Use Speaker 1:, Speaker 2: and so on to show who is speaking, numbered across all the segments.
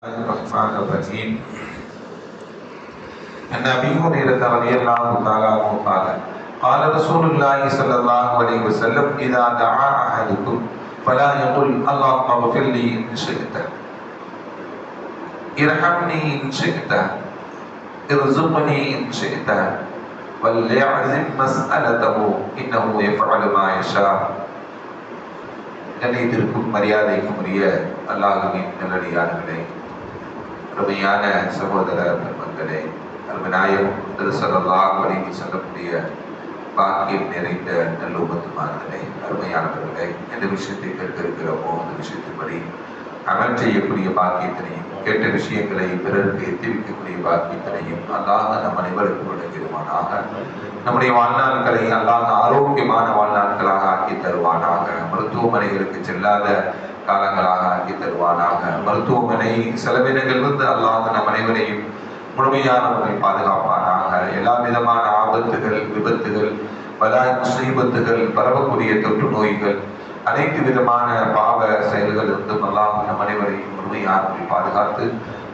Speaker 1: الرحمن الرحيم عن ابي هريره رضي الله تعالى عنه قال قال رسول الله صلى الله عليه وسلم اذا دعا احدكم فلا يقل اللهم اغفر لي ان شئت ارحمني ان شئت ارزقني ان شئت وليعزم مسألته إنه يفعل ما يشاء கண்ணியத்திற்கும் மரியாதைக்கும் உரிய அல்லாஹுவின் நல்லடியார்களே அருமையான சகோதர பெருமக்களே அருமநாயகம் திருசல்லாஹ் வழங்கி சொல்லக்கூடிய பாக்கியம் நிறைந்த நல்லுமத்துமார்களே அருமையானவர்களே எந்த விஷயத்தை கேட்கிருக்கிறோமோ அந்த விஷயத்தின்படி அமல் செய்யக்கூடிய பாக்கியத்தினையும் கேட்ட விஷயங்களை பிறருக்கு எத்திரிக்கக்கூடிய பாக்கியத்தினையும் அல்லாத நம் அனைவருக்கும் வழங்கிடுவானாக. நம்முடைய வாழ்நாட்களை அல்லாத ஆரோக்கியமான வாழ்நாட்களாக ஆக்கி தருவானாக. மருத்துவமனைகளுக்கு செல்லாத காலங்களாக ஆக்கி தருவானாக. மருத்துவமனை செலவினங்களிலிருந்து அல்லாத நம் அனைவரையும் முழுமையான பாதுகாப்பானாக. எல்லா விதமான ஆபத்துகள் விபத்துகள் பலாய் முசீபத்துகள் பரவக்கூடிய தொற்று நோய்கள் அனைத்து விதமான பாவ செயல்கள் இருந்தும் அல்லாஹ் நம் அனைவரையும் முழுமையான பாதுகாத்து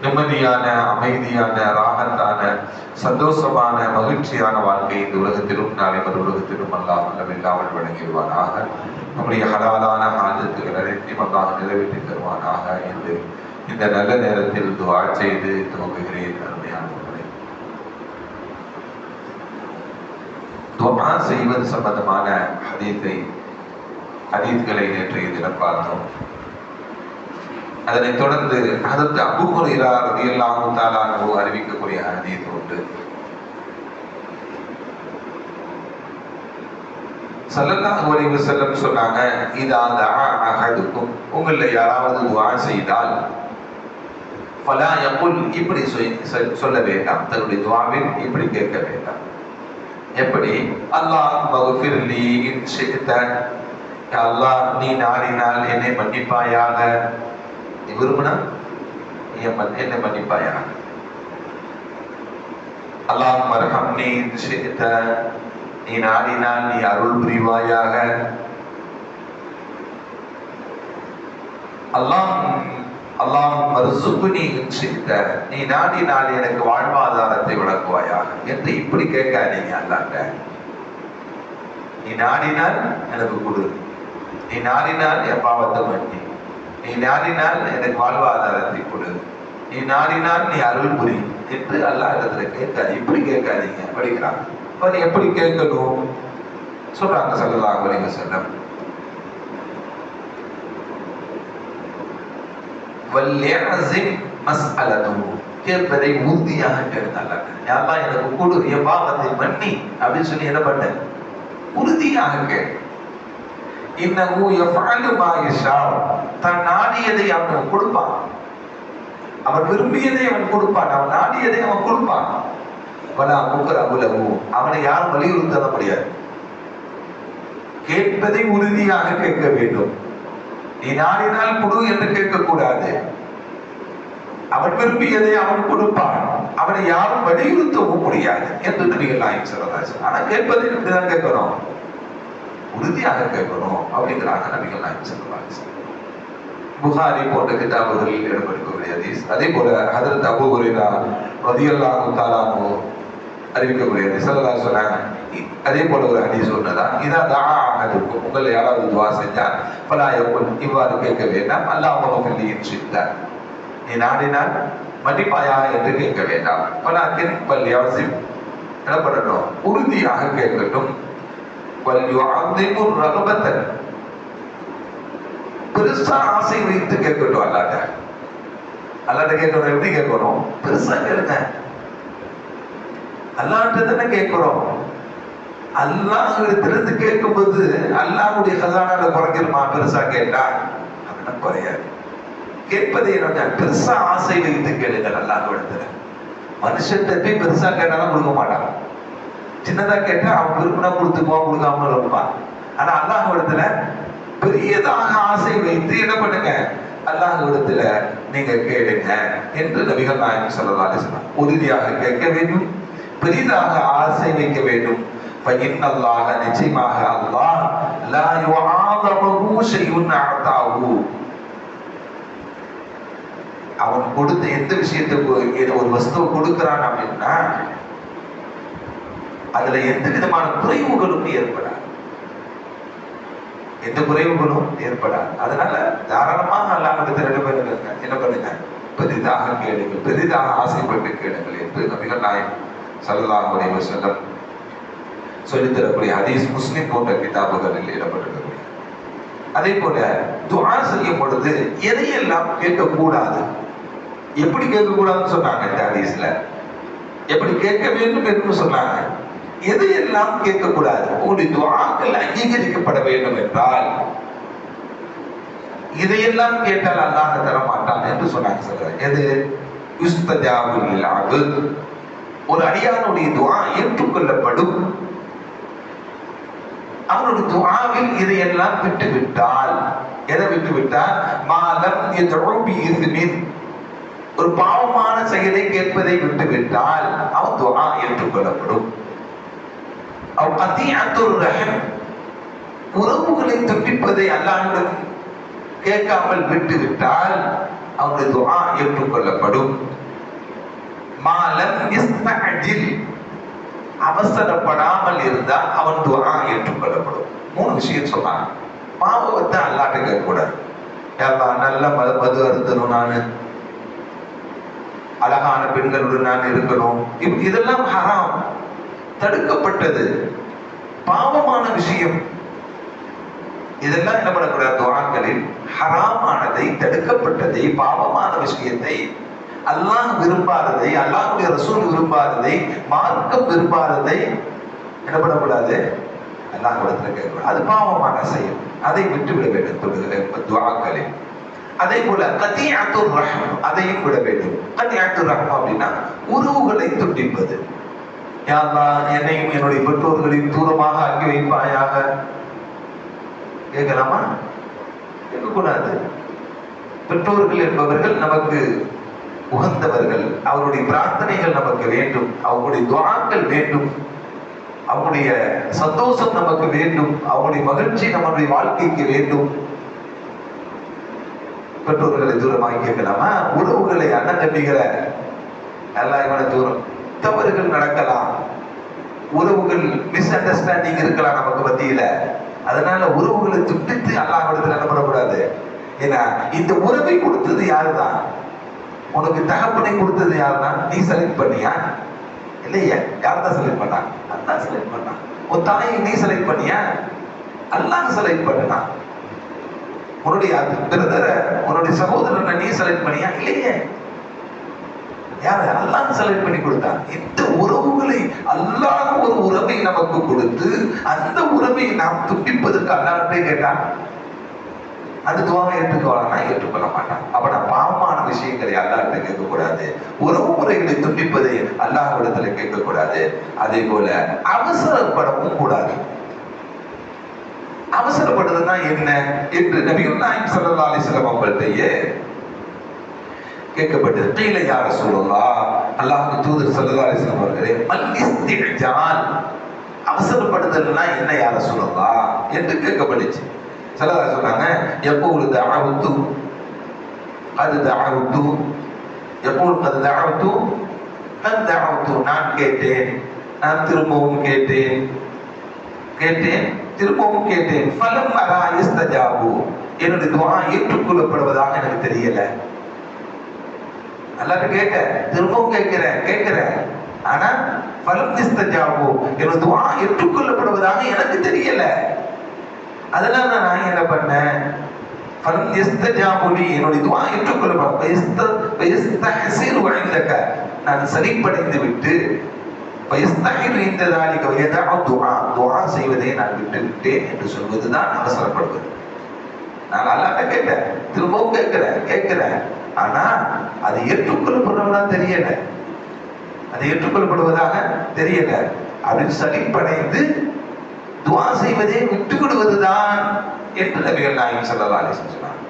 Speaker 1: நிம்மதியான அமைதியான ராகத்தான சந்தோஷமான மகிழ்ச்சியான வாழ்க்கை இந்த உலகத்திலும் நாளை மறு உலகத்திலும் அல்லாமல் வழங்கிடுவானாக. நம்முடைய ஹலாலான ஹாஜத்துகள் அனைத்தையும் அல்லாஹ் நிறைவேற்றி தருவானாக என்று இந்த நல்ல நேரத்தில் துவா செய்து துவங்குகிறேன் அருமையானவர்களே துவா செய்வது சம்பந்தமான ஹதீத்தை ஹதீத்களை நேற்றைய தினம் பார்த்தோம். அதனைத் தொடர்ந்து அதற்கு அபுகுறையிலார் ஹுரைரா ரலியல்லாஹு அறிவிக்கக்கூடிய ஹதீத் உண்டு சல்லல்லாஹு அலைஹி வஸல்லம் சொன்னாங்க இதா தஆ அஹதுக்கும். உங்களில் யாராவது துஆ செய்தால் ஃபலா யகுல். இப்படி சொல்ல வேண்டாம். தன்னுடைய துஆவில் இப்படி கேட்க வேண்டாம். எப்படி? அல்லாஹ் மகஃபிர்லி இன் ஷி'த அல்லாஹ் நீ நாடினால் என்னை மன்னிப்பாயாக. நீ விரும்பினா நீ என்னை மன்னிப்பாயாக. அல்லாஹ் மர்ஹம்னி நீ ஷி'த நீ நாடினால் நீ அருள் புரிவாயாக. அல்லாஹ் அல்லாஹ் நீ ஷி'த நீ நாடினால் எனக்கு வாழ்வாதாரத்தை விளக்குவாயாக என்று இப்படி கேட்காதீங்க அல்லாட்ட. நீ நாடினால் எனக்கு கொடு. நீ நாடினால் என் பாவத்தை மன்னி நீ நாடினால் எனக்கு வாழ்வாதாரத்தை கொடு. நீ நாடினால் நீ அருள் புரி என்று அல்லாஹ் இடத்துல கேட்காது இப்படி கேட்காதீங்க. படிக்கிறாங்க. அப்ப எப்படி கேட்கணும்? சொல்றாங்க செல்லலாம் வரைங்க செல்லம் கேட்பதை உறுதியாக கேட்டாங்க யாரெல்லாம் எனக்கு கொடு? என் பாவத்தை மன்னி. அப்படின்னு சொல்லி என்ன பண்ண? உறுதியாக கேள். இன்னஹு யஃஅலு மா தன் நாடியதை அவன் கொடுப்பான். அவன் விரும்பியதை அவன் கொடுப்பான். அவன் நாடியதை அவன் கொடுப்பான். வலா முக்கரகுலகு அவனை யாரும் வலியுறுத்த முடியாது கேட்பதை உறுதியாக கேட்க வேண்டும். நீ நாடினால் கொடு என்று கேட்கக்கூடாது. அவன் விரும்பியதை அவன் கொடுப்பான். அவனை யாரும் வலியுறுத்தவும் முடியாது என்று நபிகள் நாயகம் சொல்லலாம் ஆனா கேட்பதை இப்படிதான் கேட்கணும் உறுதியாக கேட்கணும் அப்படிங்கிறாங்க நபிகள் நாயகம் சொல்லலாம் புகாரி போன்ற கிட்டாபுகளில் இடம்பெறக்கூடிய ஹதீஸ். அதே போல ஹதரத் அபு ஹுரைரா ரலியல்லாஹு தாலானோ அறிவிக்க முடியாது ஸல்லல்லாஹு சொன்னாங்க. அதே போல ஒரு ஹதீஸ் சொன்னதா? இதான் தஆ அஹதுக்கும். உங்களை யாராவது துவா செஞ்சால் பலாயப்பன் இவ்வாறு கேட்க வேண்டாம். அல்லாஹ் மகஃபில்லி இன்ஷித்தா நீ நாடினால் மன்னிப்பாயா? என்று கேட்க வேண்டாம். பலாக்கின் பல் அவசியம் என்ன பண்ணட்டும்? உறுதியாக கேட்கட்டும். ரகபத்தன். பெருசா ஆசை வைத்து கேட்கட்டும் அல்லாட்ட. அல்லாட்ட கேட்கணும் எப்படி கேட்கணும்? பெருசா கேளுங்க. அல்லாட்ட தானே கேட்கிறோம். அல்லாஹ் இடத்திலிருந்து கேட்கும்போது அல்லாஹுடைய கசானால குறைஞ்சிருமா பெருசா கேட்டா? அப்படின்னா குறையாது. கேட்பதை என்னோட பெருசா ஆசை வைத்து கேளுங்கள் அல்லாஹ் இடத்துல மனுஷன் போய் பெருசா கேட்டாலும் கொடுக்க மாட்டான். சின்னதா கேட்டா அவன் விரும்பினா கொடுத்துக்குவான் கொடுக்காம இருப்பான். ஆனா அல்லாஹ் இடத்துல பெரியதாக ஆசை வைத்து என்ன பண்ணுங்க? அல்லாஹ் இடத்துல நீங்க கேளுங்க என்று நபிகள் நாயகம் சொல்லலாம் உறுதியாக கேட்க வேண்டும். பெரிதாக ஆசை வைக்க வேண்டும் அல்லாஹ் நிச்சயமாக அல்லாஹ் லா யுஆதமஹு ஷைஉன் அஅதாஹு. அவன் கொடுத்த எந்த விஷயத்துக்கு ஏதோ ஒரு வஸ்துவை கொடுக்கிறான் அப்படின்னா அதுல எந்த விதமான குறைவுகளும் ஏற்படாது. எந்த குறைவுகளும் ஏற்படாது. அதனால தாராளமாக அல்லாஹிடத்தில் என்ன பண்ணுங்க என்ன பண்ணுங்க? பெரிதாக கேளுங்கள். பெரிதாக ஆசைப்பட்டு கேளுங்கள் என்று நபிகள் நாயகம் சல்லாஹ் அலைஹி வஸல்லம் சொல்லித் தரக்கூடிய ஹதீஸ் முஸ்லிம் போன்ற கிதாபுகளில் இடப்பட்டிருக்கிறது அதே போல துவா செய்யும் பொழுது எதையெல்லாம் கேட்கக்கூடாது? எப்படி கேட்கக்கூடாதுன்னு சொன்னாங்க இந்த ஹதீஸ்ல. எப்படி கேட்க வேண்டும் என்று சொன்னாங்க. எதையெல்லாம் கேட்கக்கூடாது? உங்களுடைய துவாக்கள் அங்கீகரிக்கப்பட வேண்டும் என்றால் இதையெல்லாம் கேட்டால் அல்லாஹ் தர மாட்டான் என்று சொன்னாங்க சொல்றாங்க எது? யுஸ்தஜாபுல் அபுத் ஒரு அடியானுடைய துவா ஏற்றுக்கொள்ளப்படும் அவனுடைய துவாவில் இதையெல்லாம் விட்டு விட்டால் எதை விட்டு விட்டால் மாலம் எதொழும்பி ஒரு பாவமான செயலை கேட்பதை விட்டு விட்டால் அவன் துவா ஏற்றுக்கொள்ளப்படும் அவ் அதியத்துர் ரகம் உறவுகளை துண்டிப்பதை அல்லாஹ்விடம் கேட்காமல் விட்டு விட்டால் அவனுடைய துவா ஏற்றுக்கொள்ளப்படும் மாலம் இஸ்தஹஜில் அவசரப்படாமல் இருந்தால் அவன் துஆ ஏற்றுக்கொள்ளப்படும். மூணு விஷயம் சொன்னாங்க. பாவத்தை அல்லாட்ட கேட்கக்கூடாது. ஏப்பா நல்ல மது மது அருந்தணும் நான். அழகான பெண்களுடன் நான் இருக்கணும். இதெல்லாம் ஹராம். தடுக்கப்பட்டது. பாவமான விஷயம். இதெல்லாம் என்ன பண்ணக்கூடாது? துவாக்களில் ஹராமானதை தடுக்கப்பட்டதை பாவமான விஷயத்தை அல்லாஹ் விரும்பாததை அல்லாஹுடைய ரசூல் விரும்பாததை மார்க்கம் விரும்பாததை என்ன பண்ணக்கூடாது அல்லாஹ் இடத்துல கேட்கக்கூடாது. அது பாவமான செயல். அதை விட்டு விட வேண்டும் தொழுகிற துவாக்களில். அதே போல கத்தியாத்துர் ரஹ்ம் அதையும் விட வேண்டும். கத்தியாத்துர் ரஹ்ம் அப்படின்னா உறவுகளை துண்டிப்பது. யா என்னையும் என்னுடைய பெற்றோர்களையும் தூரமாக அங்கே வைப்பாயாக. கேட்கலாமா? கேட்கக்கூடாது. பெற்றோர்கள் என்பவர்கள் நமக்கு உகந்தவர்கள் அவருடைய பிரார்த்தனைகள் நமக்கு வேண்டும். அவங்களுடைய துவாக்கள் வேண்டும். அவங்களுடைய சந்தோஷம் நமக்கு வேண்டும். அவங்களுடைய மகிழ்ச்சி நம்முடைய வாழ்க்கைக்கு வேண்டும். பெற்றோர்களை தூரமாக கேட்கலாமா? உறவுகளை அண்ணன் தம்பிகளை. நல்லா இவனை தூரம். தவறுகள் நடக்கலாம். உறவுகள் மிஸ் அண்டர்ஸ்டாண்டிங் இருக்கலாம் நமக்கு மத்தியில. அதனால உறவுகளை துண்டித்து அல்லாஹ் இடத்துல பண்ணக்கூடாது ஏன்னா இந்த உறவை கொடுத்தது யாருதான்? உனக்கு தகப்பனை கொடுத்தது யாருன்னா நீ செலக்ட் பண்ணியா? இல்லையா யார் தான் செலக்ட் பண்ணான் அல்லாஹ் செலக்ட் பண்ணான் உன் தாயை நீ செலக்ட் பண்ணியா? அல்லாஹ் செலக்ட் பண்ணா உன்னுடைய பிரதரை உன்னுடைய சகோதரனை நீ செலக்ட் பண்ணியா? இல்லையே. யாரு? அல்லாஹ் செலக்ட் பண்ணி கொடுத்தான் இந்த உறவுகளை அல்லாஹ் ஒரு உறவை நமக்கு கொடுத்து அந்த உறவை நாம் துண்டிப்பதற்கு அல்லாஹ்ட்டே கேட்டான் அது துவாவை ஏற்றுக்கொள்ளனா ஏற்றுக்கொள்ள மாட்டான். அப்ப நான் பாவமான விஷயங்களை அல்லாஹ்ட்ட கேட்கக்கூடாது. உறவு முறைகளை துண்டிப்பதை அல்லாஹ்விடத்துல கேட்கக்கூடாது. அதே போல அவசரப்படவும் கூடாது. அவசரப்படுறதுனா என்ன? என்று நபிகள் நாயம் சல்லா அலிஸ்லாம் வஸல்லம் கேட்கப்பட்டது. கீழே யார சொல்லலாம் அல்லாஹ் தூதர் சல்லா அலிஸ்லாம் அவர்களே மல் அவசரப்படுதல்னா என்ன யார சொல்லலாம் என்று கேட்கப்பட்டுச்சு. ஸல்லல்லாஹு சொன்னாங்க ஒரு தாவத்து அது தாவத்து எப்போ அது தாவத்து அது தாவத்து நான் கேட்டேன். நான் திரும்பவும் கேட்டேன். கேட்டேன். திரும்பவும் கேட்டேன். ஃபலம் அரா இஸ்தஜாபு என்னுடைய துவா ஏற்றுக்கொள்ளப்படுவதாக எனக்கு தெரியல. நல்லா கேட்க திரும்பவும் கேட்கிறேன் கேட்கிறேன். ஆனா ஃபலம் இஸ்தஜாபு என்னுடைய துவா ஏற்றுக்கொள்ளப்படுவதாக எனக்கு தெரியல. அதெல்லாம் நான் நான் என்ன பண்ணேன்? ஃபலம் இஸ்தஜாபுலி என்னுடைய துஆ ஏற்றுக்கொள்ளப்படும் வயஸ்த வயஸ்தஹசிரு இந்தக நான் சரிப்படைந்து விட்டு வயஸ்தஹிரு இந்த தாலிக வயதா துஆ துஆ செய்வதை நான் விட்டு விட்டேன் என்று சொல்வதுதான் அவசரப்படுவது. நான் அல்லாட்ட கேட்டேன். திரும்பவும் கேட்கிறேன் கேட்கிறேன். ஆனா அது ஏற்றுக்கொள்ளப்படுவதா தெரியல. அது ஏற்றுக்கொள்ளப்படுவதாக தெரியல. அப்படின்னு சலிப்படைந்து துவா செய்வதே விட்டுக் கொடுவதுதான் என்று நபிகள் நாயகம் ஸல்லல்லாஹு அலைஹி வஸல்லம் சொன்னார்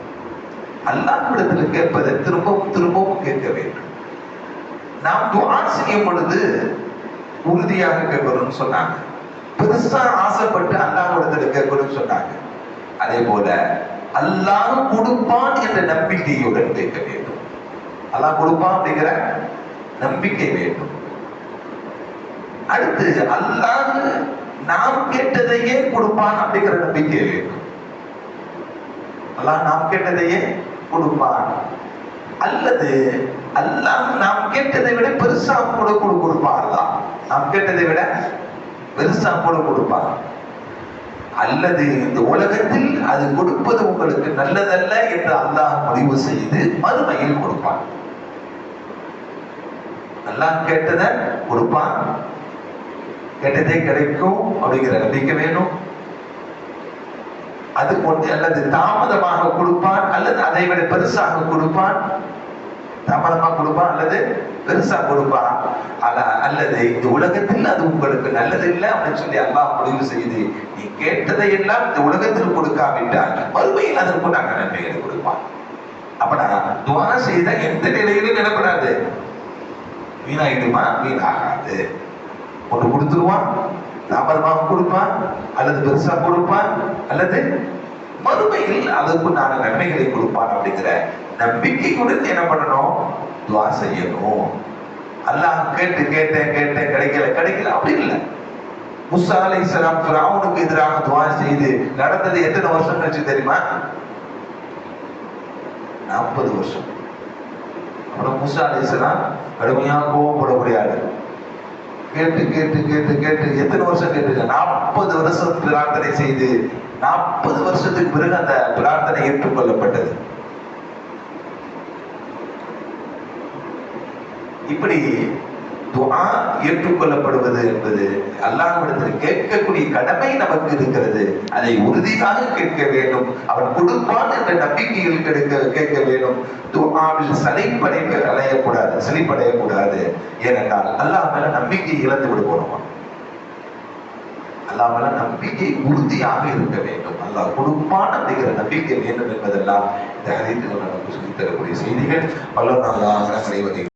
Speaker 1: அல்லாஹ்விடத்தில் கேட்பதை திரும்பவும் திரும்பவும் கேட்க வேண்டும். நாம் துவா செய்யும் பொழுது உறுதியாக கேட்கணும்னு சொன்னாங்க. பெருசா ஆசைப்பட்டு அல்லாஹ்விடத்தில் கேட்கணும்னு சொன்னாங்க. அதே போல அல்லாஹ் கொடுப்பான் என்ற நம்பிக்கையுடன் கேட்க வேண்டும். அல்லாஹ் கொடுப்பான் அப்படிங்கிற நம்பிக்கை வேண்டும். அடுத்து அல்லாஹ் நாம் கேட்டதையே கொடுப்பான் அப்படிங்கிற நம்பிக்கை அல்லாஹ் நாம் கேட்டதையே கொடுப்பான். அல்லது அல்லாஹ் நாம் கேட்டதை விட பெருசா கூட கொடு கொடுப்பான் அல்லாஹ். நாம் கேட்டதை விட பெருசா கூட கொடுப்பான். அல்லது இந்த உலகத்தில் அது கொடுப்பது உங்களுக்கு நல்லதல்ல என்று அல்லாஹ் முடிவு செய்து மறுமையில் கொடுப்பான். அல்லாஹ் கேட்டதை கொடுப்பான். கெட்டதே கிடைக்கும் அப்படிங்கிற நம்பிக்கை வேணும். அது கொண்டு அல்லது தாமதமாக கொடுப்பான் அல்லது அதை விட பெருசாக கொடுப்பான். தாமதமாக கொடுப்பான் அல்லது பெருசா கொடுப்பான். அல்லது இந்த உலகத்தில் அது உங்களுக்கு நல்லது இல்லை அப்படின்னு சொல்லி அல்லாஹ் முடிவு செய்து நீ கேட்டதை எல்லாம் இந்த உலகத்தில் கொடுக்காவிட்டால் மறுமையில் அதற்கு நாங்கள் நன்மைகளை கொடுப்பான். அப்படா துவா செய்த எந்த நிலையிலும் நினைப்படாது வீணாயிடுமா? வீணாகாது. ஒன்று கொடுத்துருவான் தாமதமாக கொடுப்பான் அல்லது பெருசாக கொடுப்பான் அல்லது மறுமையில் அதற்கு நான் நன்மைகளை கொடுப்பான் அப்படிங்கிற நம்பிக்கையுடன் என்ன பண்ணணும்? துவா செய்யணும். அல்லாஹ் கேட்டு கேட்டேன் கேட்டேன் கிடைக்கல கிடைக்கல அப்படி இல்லை. முசா அலை இஸ்லாம் ஃபிரௌனுக்கு எதிராக துவா செய்து நடந்தது எத்தனை வருஷம் கழிச்சு தெரியுமா? நாற்பது வருஷம். அப்புறம் முசா அலை இஸ்லாம் கடுமையாக கோவப்படக்கூடிய ஆளு. கேட்டு கேட்டு கேட்டு கேட்டு. எத்தனை வருஷம் கேட்டு நாற்பது வருஷம் பிரார்த்தனை செய்து நாற்பது வருஷத்துக்கு பிறகு அந்த பிரார்த்தனை ஏற்றுக்கொள்ளப்பட்டது. இப்படி துஆ ஏற்றுக்கொள்ளப்படுவது என்பது அல்லாஹ்விடத்தில் கேட்கக்கூடிய கடமை நமக்கு இருக்கிறது. அதை உறுதியாக கேட்க வேண்டும். அவன் கொடுப்பான் என்ற நம்பிக்கையில் கேட்க கேட்க வேண்டும். துஆவில் சலிப்படை அலையக்கூடாது சலிப்படையக்கூடாது. ஏனென்றால் அல்லாஹ் மேல நம்பிக்கை இழந்து விடுவோம். அல்லாஹ் மேல நம்பிக்கை உறுதியாக இருக்க வேண்டும். அல்லாஹ் கொடுப்பான் அப்படிங்கிற நம்பிக்கை வேண்டும் என்பதெல்லாம் இந்த ஹதீத்தில் நமக்கு சொல்லித்தரக்கூடிய செய்திகள். பல நாளாக அனைவரையும்